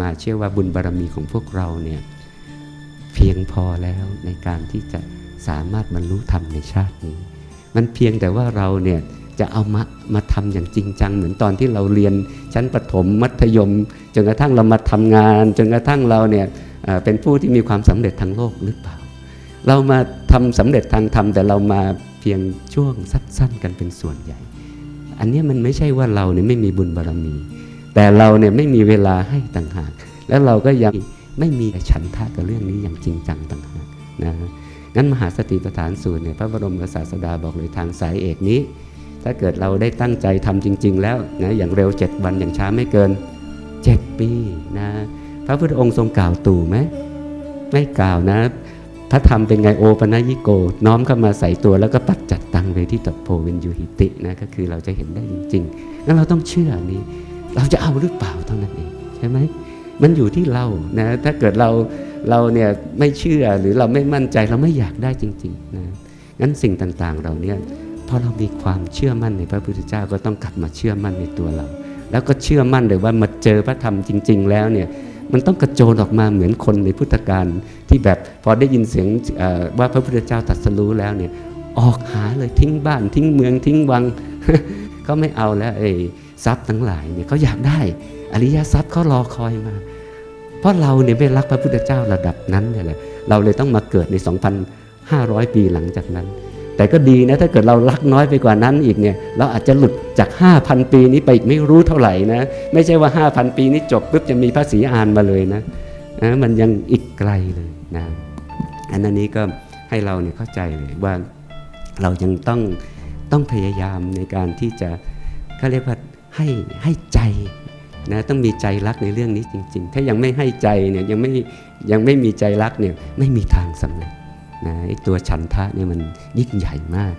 มาเชื่อว่าบุญบารรมีของพวกเราเนี่ยเพียงพอแล้วในการที่จะสามารถบรรลุธรรมในชาตินี้ มันเพียงแต่ว่าเราเนี่ยจะเอามามาทำอย่างจริงจังเหมือนตอนที่เราเรียนชั้นประถมมัธยมจนกระทั่งเรามาทำงาน จนกระทั่งเราเนี่ยเป็นผู้ที่มีความสำเร็จทางโลกหรือเปล่า เรามาทำสำเร็จทางธรรมแต่เรามาเพียงช่วงสั้นๆกันเป็นส่วนใหญ่ อันนี้มันไม่ใช่ว่าเราเนี่ยไม่มีบุญบารรมี แต่เราเนี่ยไม่มีเวลาให้ต่างหาก แล้วเราก็ยังไม่มีฉันทะกับเรื่องนี้อย่างจริงจังต่างหากนะงั้นมหาสติปัฏฐานสูตรเนี่ยพระบรมศาสดาบอกเลยทางสายเอกนี้ ถ้าเกิดเราได้ตั้งใจทำจริง ๆ แล้วนะอย่างเร็ว 7 วันอย่างช้าไม่เกิน 7 ปีนะพระพุทธองค์ทรงกล่าวตู่ไหมไม่กล่าวนะพระธรรมเป็นไงโอปนัยิโก น้อมเข้ามาใส่ตัวแล้วก็ปัดจัดตังเวที่ตโพวินยูหิตินะก็คือเราจะเห็นได้จริงๆงั้นเราต้องเชื่อนี้ เราจะเอาหรือเปล่าเท่านั้นเองใช่ไหมมันอยู่ที่เรานะถ้าเกิดเราเราเนี่ยไม่เชื่อหรือเราไม่มั่นใจเราไม่อยากได้จริงๆนะงั้นสิ่งต่างๆเราเนี่ยพอเรามีความเชื่อมั่นในพระพุทธเจ้าก็ต้องกลับมาเชื่อมั่นในตัวเรา แล้วก็เชื่อมั่นเลยว่ามาเจอพระธรรมจริง ๆ แล้วเนี่ยมันต้องกระโจนออกมาเหมือนคนในพุทธการที่แบบพอได้ยินเสียงว่าพระพุทธเจ้าตรัสรู้แล้วเนี่ยออกหาเลยทิ้งบ้านทิ้งเมืองทิ้งวังเขาไม่เอาแล้วไอ้ ทรัพย์ทั้งหลายเนี่ยเขาอยากได้อริยทรัพย์เขารอคอยมา เพราะเราเนี่ยไม่รักพระพุทธเจ้าระดับนั้นเนี่ยแหละเราเลยต้องมาเกิดใน 2,500 ปีหลังจากนั้น แต่ก็ดีนะถ้าเกิดเรารักน้อยไปกว่านั้นอีกเนี่ยเราอาจจะหลุดจาก 5,000 ปีนี้ไปอีกไม่รู้เท่าไหร่นะไม่ใช่ว่า 5,000 ปีนี้จบปุ๊บจะมีพระศรีอานมาเลยนะนะมันยังอีกไกลเลยนะอันนั้นนี้ก็ให้เราเนี่ยเข้าใจเลยว่าเรายังต้องต้องพยายามในการที่จะเขาเรียกว่า ให้ให้ใจนะต้องมีใจรักในเรื่องนี้จริง ๆ ถ้ายังไม่ให้ใจเนี่ยยังไม่ยังไม่มีใจรักเนี่ยไม่มีทางสำเร็จนะไอ้ตัวฉันทะเนี่ยมันยิ่งใหญ่มาก